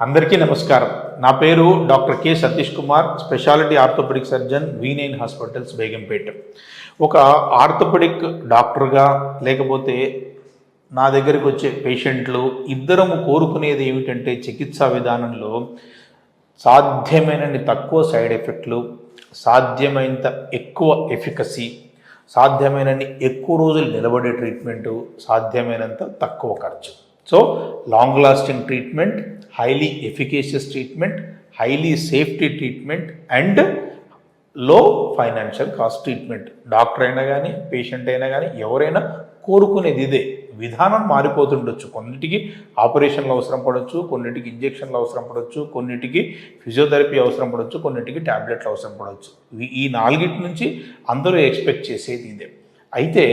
అందరికీ నమస్కారం. నా పేరు doctor K Satish Kumar speciality orthopaedic surgeon V9 hospitals Begumpet. ఒక ఆర్థోపెడిక్ డాక్టర్గా లేకపోతే నా దగ్గరికి వచ్చే పేషెంట్లు ఇద్దరము కోరుకునేది ఏమిటంటే చికిత్సా విధానంలో సాధ్యమైనన్ని తక్కువ సైడ్ ఎఫెక్ట్లు సాధ్యమైనంత ఎక్కువ ఎఫికసీ సాధ్యమైనన్ని ఎక్కువ రోజులు నిలబడే ట్రీట్మెంటు సాధ్యమైనంత తక్కువ ఖర్చు. So long lasting treatment highly efficacious treatment highly safety treatment అండ్లో financial cost treatment doctor అయినా కానీ పేషెంట్ అయినా కానీ ఎవరైనా కోరుకునేది ఇదే. విధానం మారిపోతుండొచ్చు. కొన్నిటికి ఆపరేషన్లు అవసరం పడవచ్చు కొన్నిటికి ఇంజెక్షన్లు అవసరం పడవచ్చు కొన్నిటికి ఫిజియోథెరపీ అవసరం పడవచ్చు కొన్నిటికి ట్యాబ్లెట్లు అవసరం పడవచ్చు ఈ- ఈ నాలుగిటి నుంచి అందరూ ఎక్స్పెక్ట్ చేసేది ఇదే. అయితే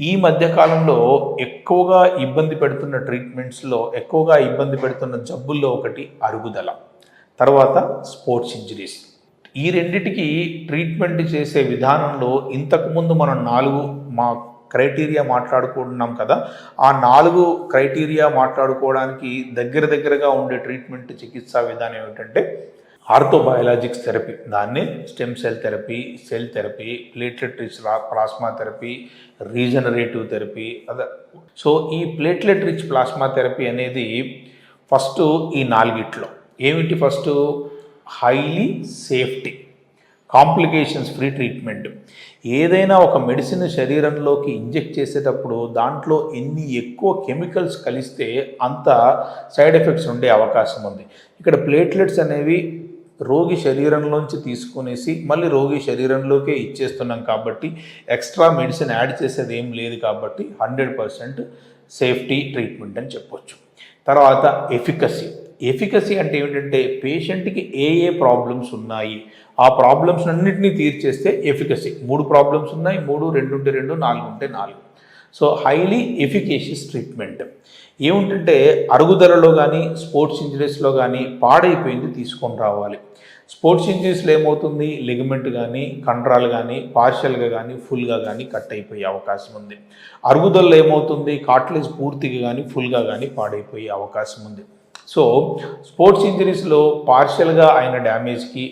ఈ మధ్యకాలంలో ఎక్కువగా ఇబ్బంది పెడుతున్న ట్రీట్మెంట్స్లో ఎక్కువగా ఇబ్బంది పెడుతున్న జబ్బుల్లో ఒకటి అరుగుదల తర్వాత స్పోర్ట్స్ ఇంజరీస్. ఈ రెండిటికి ట్రీట్మెంట్ చేసే విధానంలో ఇంతకుముందు మనం నాలుగు మా క్రైటీరియా మాట్లాడుకుంటున్నాం కదా ఆ నాలుగు క్రైటీరియా మాట్లాడుకోవడానికి దగ్గర దగ్గరగా ఉండే ట్రీట్మెంట్ చికిత్సా విధానం ఏమిటంటే ఆర్థోబయాలజిక్స్ థెరపీ. దాన్ని stem cell therapy cell therapy platelet rich plasma therapy regenerative therapy అదే సో ఈ ప్లేట్లెట్ రిచ్ ప్లాస్మా థెరపీ అనేది ఫస్ట్ ఈ నాలుగిట్లో. ఏమిటి first? Highly safety. Complications free treatment. ఏదైనా ఒక మెడిసిన్ శరీరంలోకి ఇంజెక్ట్ చేసేటప్పుడు దాంట్లో ఎన్ని ఎక్కువ కెమికల్స్ కలిస్తే అంత సైడ్ ఎఫెక్ట్స్ ఉండే అవకాశం ఉంది. ఇక్కడ ప్లేట్లెట్స్ అనేవి రోగి శరీరంలోంచి తీసుకునేసి మళ్ళీ రోగి శరీరంలోకే ఇచ్చేస్తున్నాం కాబట్టి ఎక్స్ట్రా మెడిసిన్ యాడ్ చేసేది ఏం లేదు కాబట్టి హండ్రెడ్ పర్సెంట్ సేఫ్టీ ట్రీట్మెంట్ అని చెప్పొచ్చు. తర్వాత ఎఫికసీ. ఎఫికసీ అంటే ఏమిటంటే పేషెంట్కి ఏ ఏ ప్రాబ్లమ్స్ ఉన్నాయి ఆ ప్రాబ్లమ్స్ అన్నింటినీ తీర్చేస్తే ఎఫికసీ. మూడు ప్రాబ్లమ్స్ ఉన్నాయి మూడు రెండు ఉంటే రెండు నాలుగు ఉంటే నాలుగు. So highly efficacious treatment. ఏముంటుంటే అరుగుదలలో కానీ స్పోర్ట్స్ ఇంజరీస్లో కానీ పాడైపోయింది తీసుకొని రావాలి. స్పోర్ట్స్ ఇంజరీస్లో ఏమవుతుంది? లిగమెంట్ కానీ కండరాలు కానీ పార్షియల్గా కానీ ఫుల్గా కానీ కట్ అయిపోయే అవకాశం ఉంది. అరుగుదలలో ఏమవుతుంది? కాట్లేజ్ పూర్తిగా కానీ ఫుల్గా కానీ పాడైపోయే అవకాశం ఉంది. సో స్పోర్ట్స్ ఇంజరీస్లో పార్షియల్గా అయిన డ్యామేజ్కి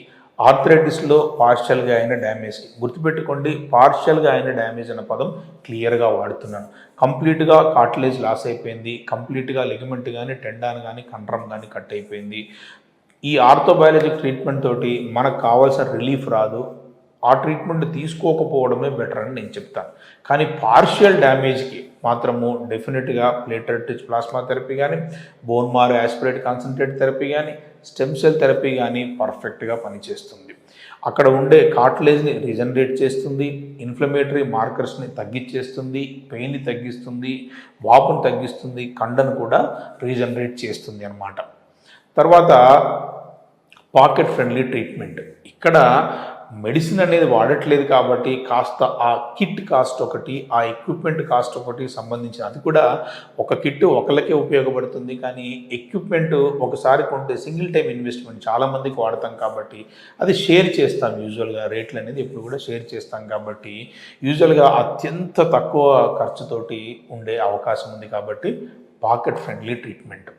ఆర్థరైటిస్లో పార్షియల్గా అయిన డ్యామేజ్. గుర్తుపెట్టుకోండి పార్షియల్గా అయిన డ్యామేజ్ అన్న పదం క్లియర్గా వాడుతున్నాను. కంప్లీట్గా కాట్లేజ్ లాస్ అయిపోయింది కంప్లీట్గా లిగమెంట్ కానీ టెండాన్ కానీ కండ్రం కానీ కట్ అయిపోయింది. ఈ ఆర్థోబయాలజీ ట్రీట్మెంట్ తోటి మనకు కావాల్సిన రిలీఫ్ రాదు ఆ ట్రీట్మెంట్ తీసుకోకపోవడమే బెటర్ అని నేను చెప్తాను కానీ పార్షియల్ డ్యామేజ్కి మాత్రము డెఫినెట్గా ప్లేటెడ్ ప్లాస్మా థెరపీ కానీ bone marrow aspirate concentrate therapy కానీ స్టెమ్ సెల్ థెరపీ కానీ పర్ఫెక్ట్గా పనిచేస్తుంది. అక్కడ ఉండే కాట్లేజ్ని రీజనరేట్ చేస్తుంది ఇన్ఫ్లమేటరీ మార్కర్స్ని తగ్గించేస్తుంది పెయిన్ని తగ్గిస్తుంది వాపును తగ్గిస్తుంది కండను కూడా రీజనరేట్ చేస్తుంది అన్నమాట. తర్వాత పాకెట్ ఫ్రెండ్లీ ట్రీట్మెంట్ ఇక్కడ మెడిసిన్ అనేది వాడట్లేదు కాబట్టి కాస్త ఆ కిట్ కాస్ట్ ఒకటి ఆ ఎక్విప్మెంట్ కాస్ట్ ఒకటి సంబంధించిన అది కూడా ఒక కిట్ ఒకరికే ఉపయోగపడుతుంది. కానీ ఎక్విప్మెంట్ ఒకసారి కొంటే సింగిల్ టైం ఇన్వెస్ట్మెంట్ చాలామందికి వాడతాం కాబట్టి అది షేర్ చేస్తాం యూజువల్గా రేట్లు అనేది ఎప్పుడు కూడా షేర్ చేస్తాం కాబట్టి యూజువల్గా అత్యంత తక్కువ ఖర్చుతోటి ఉండే అవకాశం ఉంది కాబట్టి పాకెట్ ఫ్రెండ్లీ ట్రీట్మెంట్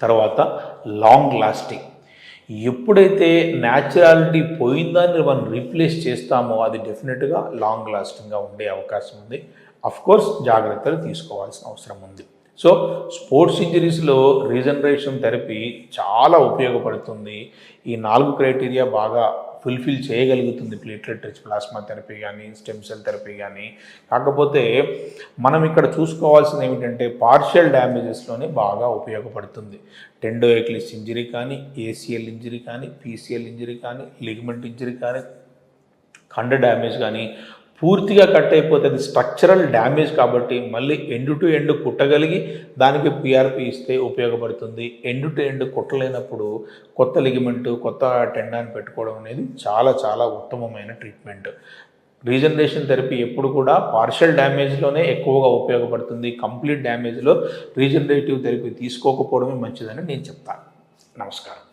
తర్వాత లాంగ్ లాస్టింగ్ ఎప్పుడైతే న్యాచురాలిటీ పోయిందాన్ని మనం రీప్లేస్ చేస్తామో అది డెఫినెట్గా లాంగ్ లాస్టింగ్గా ఉండే అవకాశం ఉంది. అఫ్కోర్స్ జాగ్రత్తలు తీసుకోవాల్సిన అవసరం ఉంది. సో స్పోర్ట్స్ ఇంజరీస్లో రీజనరేషన్ థెరపీ చాలా ఉపయోగపడుతుంది. ఈ నాలుగు క్రైటీరియా బాగా ఫుల్ఫిల్ చేయగలుగుతుంది. ప్లేట్లెట్ రిచ్ ప్లాస్మా థెరపీ కానీ స్టెమ్ సెల్ థెరపీ కానీ కాకపోతే మనం ఇక్కడ చూసుకోవాల్సింది ఏమిటంటే పార్షియల్ డ్యామేజెస్లోనే బాగా ఉపయోగపడుతుంది. టెండోఎక్లిస్ ఇంజరీ కానీ ఏసీఎల్ ఇంజరీ కానీ పీసీఎల్ ఇంజరీ కానీ లిగమెంట్ ఇంజరీ కానీ కండ డ్యామేజ్ కానీ పూర్తిగా కట్ అయిపోతే అది స్ట్రక్చరల్ డ్యామేజ్ కాబట్టి మళ్ళీ ఎండు టు ఎండ్ కుట్టగలిగి దానికి పిఆర్పి ఇస్తే ఉపయోగపడుతుంది. ఎండు టు ఎండ్ కుట్టలేనప్పుడు కొత్త లిగమెంట్ కొత్త టెండాన్ పెట్టుకోవడం అనేది చాలా చాలా ఉత్తమమైన ట్రీట్మెంట్. రీజనరేషన్ థెరపీ ఎప్పుడు కూడా పార్షల్ డ్యామేజ్లోనే ఎక్కువగా ఉపయోగపడుతుంది. కంప్లీట్ డ్యామేజ్లో రీజనరేటివ్ థెరపీ తీసుకోకపోవడమే మంచిదని నేను చెప్తాను. నమస్కారం.